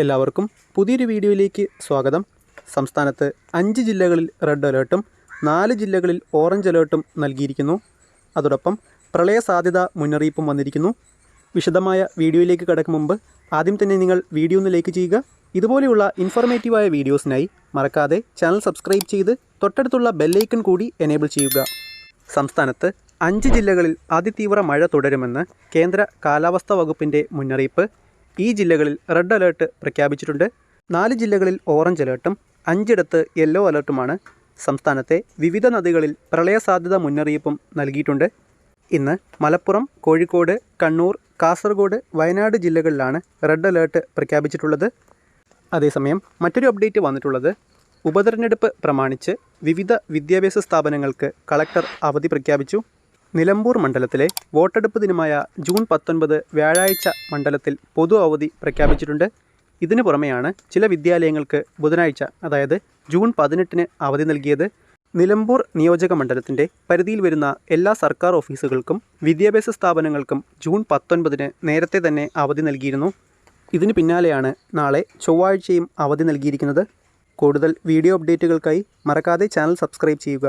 എല്ലാവർക്കും പുതിയൊരു വീഡിയോയിലേക്ക് സ്വാഗതം. സംസ്ഥാനത്ത് അഞ്ച് ജില്ലകളിൽ റെഡ് അലേർട്ടും നാല് ജില്ലകളിൽ ഓറഞ്ച് അലേർട്ടും നൽകിയിരിക്കുന്നു. അതോടൊപ്പം പ്രളയ സാധ്യത മുന്നറിയിപ്പും വന്നിരിക്കുന്നു. വിശദമായ വീഡിയോയിലേക്ക് കടക്കും മുമ്പ് ആദ്യം തന്നെ നിങ്ങൾ വീഡിയോ ഒന്ന് ലൈക്ക് ചെയ്യുക. ഇതുപോലെയുള്ള ഇൻഫോർമേറ്റീവായ വീഡിയോസിനായി മറക്കാതെ ചാനൽ സബ്സ്ക്രൈബ് ചെയ്ത് തൊട്ടടുത്തുള്ള ബെല്ലൈക്കൺ കൂടി എനേബിൾ ചെയ്യുക. സംസ്ഥാനത്ത് അഞ്ച് ജില്ലകളിൽ അതിതീവ്ര മഴ തുടരുമെന്ന് കേന്ദ്ര കാലാവസ്ഥാ വകുപ്പിന്റെ മുന്നറിയിപ്പ്. ഈ ജില്ലകളിൽ റെഡ് അലേർട്ട് പ്രഖ്യാപിച്ചിട്ടുണ്ട്. നാല് ജില്ലകളിൽ ഓറഞ്ച് അലേർട്ടും അഞ്ചിടത്ത് യെല്ലോ അലേർട്ടുമാണ്. സംസ്ഥാനത്തെ വിവിധ നദികളിൽ പ്രളയ സാധ്യത മുന്നറിയിപ്പും നൽകിയിട്ടുണ്ട്. ഇന്ന് മലപ്പുറം കോഴിക്കോട് കണ്ണൂർ കാസർഗോഡ് വയനാട് ജില്ലകളിലാണ് റെഡ് അലേർട്ട് പ്രഖ്യാപിച്ചിട്ടുള്ളത്. അതേസമയം മറ്റൊരു അപ്ഡേറ്റ് വന്നിട്ടുള്ളത് ഉപതെരഞ്ഞെടുപ്പ് പ്രമാണിച്ച് വിവിധ വിദ്യാഭ്യാസ സ്ഥാപനങ്ങൾക്ക് കളക്ടർ അവധി പ്രഖ്യാപിച്ചു. നിലമ്പൂർ മണ്ഡലത്തിലെ വോട്ടെടുപ്പ് ദിനമായ ജൂൺ പത്തൊൻപത് വ്യാഴാഴ്ച മണ്ഡലത്തിൽ പൊതു അവധി പ്രഖ്യാപിച്ചിട്ടുണ്ട്. ഇതിനു പുറമെയാണ് ചില വിദ്യാലയങ്ങൾക്ക് ബുധനാഴ്ച അതായത് ജൂൺ പതിനെട്ടിന് അവധി നൽകിയത്. നിലമ്പൂർ നിയോജക മണ്ഡലത്തിന്റെ പരിധിയിൽ വരുന്ന എല്ലാ സർക്കാർ ഓഫീസുകൾക്കും വിദ്യാഭ്യാസ സ്ഥാപനങ്ങൾക്കും ജൂൺ പത്തൊൻപതിന് നേരത്തെ തന്നെ അവധി നൽകിയിരുന്നു. ഇതിന് പിന്നാലെയാണ് നാളെ ചൊവ്വാഴ്ചയും അവധി നൽകിയിരിക്കുന്നത്. കൂടുതൽ വീഡിയോ അപ്ഡേറ്റുകൾക്കായി മറക്കാതെ ചാനൽ സബ്സ്ക്രൈബ് ചെയ്യുക.